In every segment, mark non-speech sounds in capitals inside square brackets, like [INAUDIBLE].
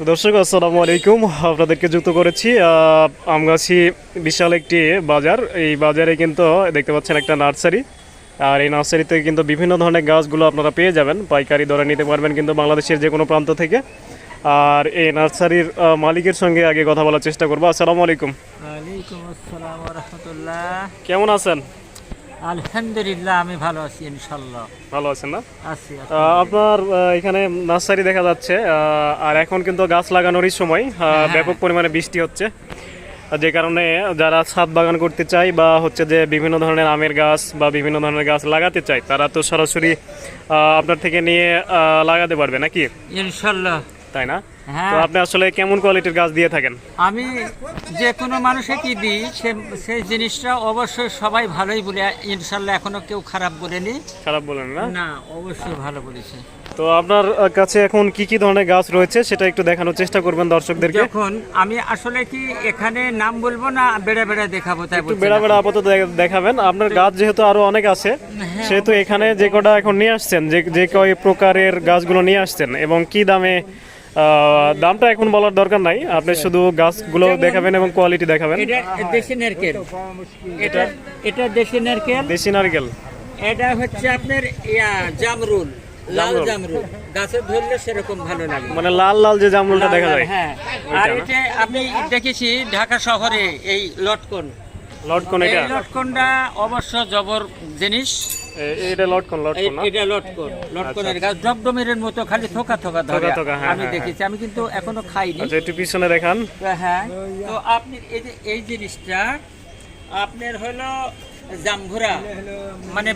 তো দর্শক আসসালামু আলাইকুম। আপনাদেরকে যুক্ত করেছি আমগাছি বিশাল একটি বাজার। এই বাজারে কিন্তু দেখতে পাচ্ছেন একটা নার্সারি। আর এই নার্সারিতে কিন্তু বিভিন্ন ধরনের গাছগুলো আপনারা পেয়ে যাবেন। পাইকারি দরে নিতে পারবেন কিন্তু বাংলাদেশের যে কোনো প্রান্ত থেকে। আর এই নার্সারির মালিকের সঙ্গে আগে কথা বলার চেষ্টা করব। আসসালামু আলাইকুম। কেমন আছেন? আলহামদুলিল্লাহ আমি ভালো আছি ইনশাল্লাহ ভালো আছেন না? আছি। আপনার এখানে নার্সারি দেখা যাচ্ছে আর এখন কিন্তু গাছ লাগানোরই সময় আহ, ব্যাপক পরিমাণে বৃষ্টি হচ্ছে। যে কারণে যারা ছাদ বাগান করতে চায় বা হচ্ছে যে বিভিন্ন ধরনের আমের গাছ বা বিভিন্ন ধরনের গাছ লাগাতে চায় তারা তো সরাসরি আহ, আপনার থেকে নিয়ে লাগাতে পারবে নাকি? ইনশাল্লাহ তাই না? হ্যাঁ। তো আপনি আসলে কেমন কোয়ালিটির গাছ দিয়ে থাকেন? আমি যে কোনো মানুষে কি দিই সে সেই জিনিসটা অবশ্যই সবাই ভালোই বলে ইনশাল্লাহ এখনও কেউ খারাপ বলেনি। খারাপ বলেন না? না অবশ্যই ভালো বলেছে। তো আপনার কাছে এখন কি কি ধরনের গাছ রয়েছে সেটা একটু দেখানোর চেষ্টা করবেন দর্শকদেরকে। দেখুন আমি আসলে কি এখানে নাম বলব না বেড়ে বেড়ে দেখাবো তাই একটু বেড়া বেড়া আপাতত দেখাবেন। আপনার গাছ যেহেতু আরও অনেক আছে হ্যাঁ, সেহেতু এখানে যে কটা এখন নিয়ে আসছেন যে যে কয় প্রকারের গাছগুলো নিয়ে আসছেন এবং কি দামে দামটা এখন বলার দরকার নাই। আপনি শুধু গাছগুলো দেখাবেন এবং কোয়ালিটি দেখাবেন। এটা দেশি নারকেল। এটা এটা দেশি নারকেল। দেশি নারকেল। এটা হচ্ছে আপনার ইয়া জামরুল। লাল জামরুল। গাছে ধরলে সেরকম ভালো লাগে। মানে লাল লাল যে জামরুলটা দেখা যায়। হ্যাঁ। আর এটা আমি দেখেছি ঢাকা শহরে এই লটকন। লটকন এটা? লটকনটা অবশ্য জবর জিনিস। এটা লটকন লটকন এটা লটকন লটকনের গাছ ডবডমের মতো খালি থোকা থোকা ধরে হ্যাঁ, আমি হ্যাঁ, দেখেছি আমি কিন্তু এখনও খাইনি। আচ্ছা একটু পিছনে দেখান। হ্যাঁ। তো আপনি এই যে এই জিনিসটা আপনার হলো মানে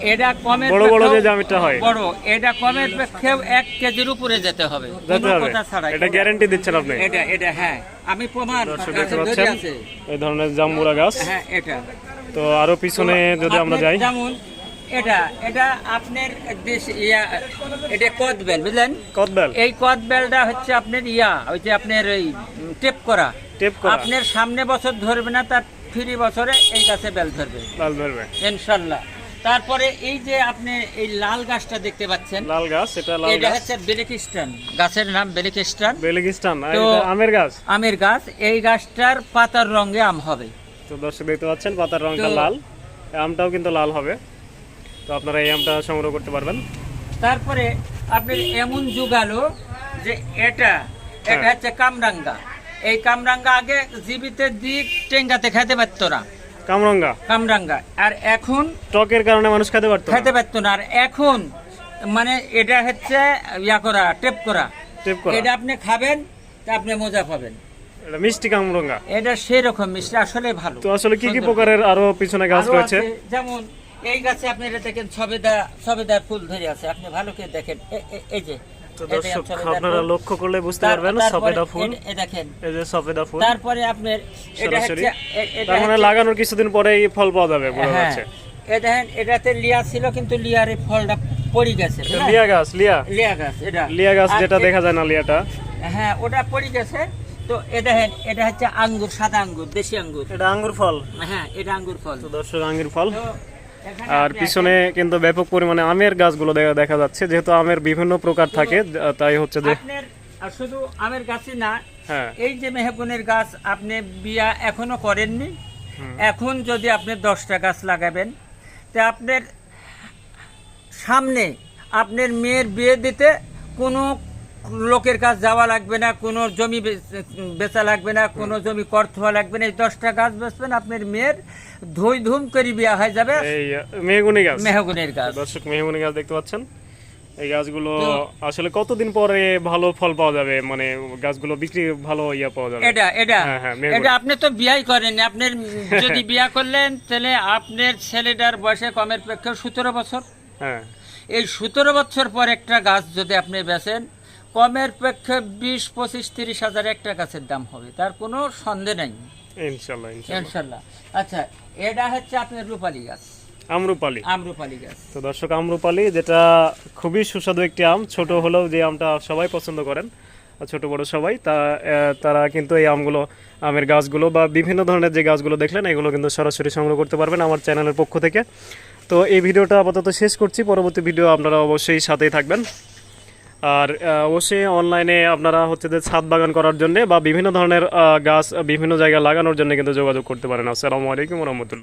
এটা কমের বড় বড় যে পক্ষেও- হয়। বড়। এটা কমের পক্ষেও এক কেজির উপরে যেতে হবে। যেতে হবে। এটা গ্যারান্টি দিচ্ছেন আপনি? এটা এটা হ্যাঁ। আমি প্রমাণ কাছে দেখতে ধরে পাচ্ছেন আছে এই ধরনের জাম্বুরা গাছ। হ্যাঁ এটা। তো আরও পিছনে যদি আমরা যাই। যেমন এটা এটা আপনার দেশ ইয়া এটা কদবেল বুঝলেন? কদবেল এই কদবেলটা হচ্ছে আপনার ইয়া ওই যে আপনার ওই টেপ করা। টেপ করা। আপনার সামনে বছর ধরবে না তার ফ্রি বছরে এই গাছে বেল ধরবে। লাল ধরবে। ইনশাল্লাহ। তারপরে এই যে আপনি এই লাল গাছটা দেখতে পাচ্ছেন লাল গাছ এটা লাল এটা হচ্ছে বেলিকিস্টান গাছের নাম বেলিকিস্টান এটা আমের গাছ। আমের গাছ এই গাছটার পাতার রঙে আম হবে। তো দর্শক দেখতে পাচ্ছেন পাতার তো- লাল। আমটাও কিন্তু লাল হবে। তো আপনারা এই আমটা সংগ্রহ করতে পারবেন। তারপরে আপনি এমন যুগালো যে এটা এটা হ্যাঁ। হচ্ছে কামরাঙ্গা। এই কামরাঙ্গা আগে জীবিত দিক টেঙ্গাতে খেতে পারতো না। কামরঙ্গা? কামরাঙ্গা। আর এখন টকের কারণে মানুষ খেতে পারতো। খেতে পারতো না। আর এখন মানে এটা হচ্ছে ইয়া করা টেপ করা। টেপ করা। এটা আপনি খাবেন তা আপনি মজা পাবেন। এটা মিষ্টি কামরাঙ্গা। এটা সেই রকম মিষ্টি আসলে ভালো। তো আসলে কি কি। প্রকারের আরও পিছনে গাছ রয়েছে? যেমন এই গাছে আপনি এটা দেখেন সবেদা সবেদার ফুল ধরে আছে। আপনি ভালো করে দেখেন। এই যে তো দর্শক আপনারা লক্ষ্য করলে বুঝতে পারবেন সফেদা ফুল। দেখেন। এই যে সফেদা ফুল। তারপরে আপনার এটা হচ্ছে তার মানে লাগানোর কিছুদিন পরেই ফল পাওয়া যাবে বোঝা হ্যাঁ। যাচ্ছে দেখেন এটাতে লিয়া ছিল কিন্তু লিয়ার এই ফলটা পড়ে গেছে। লিয়া গাছ লিয়া। লিয়া গাছ এটা। লিয়া গাছ যেটা দেখা যায় না লিয়াটা। হ্যাঁ ওটা পড়ে গেছে। তো এ দেখেন এটা হচ্ছে আঙ্গুর সাদা আঙ্গুর দেশি আঙ্গুর। এটা আঙ্গুর ফল। হ্যাঁ এটা আঙ্গুর ফল। তো দর্শক আঙ্গুর ফল। আর পিছনে কিন্তু ব্যাপক পরিমাণে আমের গাছগুলো দেখা যাচ্ছে। যেহেতু আমের বিভিন্ন প্রকার থাকে তাই হচ্ছে যে আর শুধু আমের গাছই না হ্যাঁ। এই যে মেহগুনের গাছ আপনি বিয়া এখনও করেননি? এখন যদি আপনি দশটা গাছ লাগাবেন তা আপনার সামনে আপনার মেয়ের বিয়ে দিতে কোনো লোকের কাছ যাওয়া লাগবে না কোনো জমি বেচা লাগবে না কোনো জমি করতে হওয়া লাগবে না এই দশটা গাছ বেচবেন আপনার মেয়ের ধুই ধুম করে বিয়া হয়ে যাবে। মেহগুনি গাছ। মেহগুনের গাছ। দর্শক মেহগুনি গাছ দেখতে পাচ্ছেন? এই গাছগুলো আসলে কতদিন পরে ভালো ফল পাওয়া যাবে? মানে গাছগুলো বিক্রি ভালো ইয়া পাওয়া যাবে। এটা এটা। হ্যাঁ, হ্যাঁ। এটা আপনি তো বিয়াই করেন আপনার [LAUGHS] যদি বিয়া করলেন তাহলে আপনার ছেলেটার বয়সে কমের পক্ষে সতেরো বছর। হ্যাঁ। এই সতেরো বছর পর একটা গাছ যদি আপনি বেচেন কমের পক্ষে বিশ পঁচিশ তিরিশ হাজার একটা গাছের দাম হবে। তার কোনো সন্দেহ নেই। ইনশাল্লাহ আচ্ছা এটা হচ্ছে আপনার রূপালী গাছ। আমরুপালি। আমরুপালি গাছ। তো দর্শক আমরুপালি যেটা খুবই সুস্বাদু একটি আম। ছোট হলেও যে আমটা সবাই পছন্দ করেন ছোট বড় সবাই তা তারা কিন্তু এই আমগুলো আমের গাছগুলো বা বিভিন্ন ধরনের যে গাছগুলো দেখলেন এগুলো কিন্তু সরাসরি সংগ্রহ করতে পারবেন আমার চ্যানেলের পক্ষ থেকে। তো এই ভিডিওটা আপাতত শেষ করছি। পরবর্তী ভিডিও আপনারা অবশ্যই সাথেই থাকবেন। আর অবশ্যই অনলাইনে আপনারা হচ্ছে যে ছাদ বাগান করার জন্য বা বিভিন্ন ধরনের গাছ বিভিন্ন জায়গায় লাগানোর জন্য কিন্তু যোগাযোগ করতে পারেন। আসসালামু আলাইকুম রহমতুল্লাহ।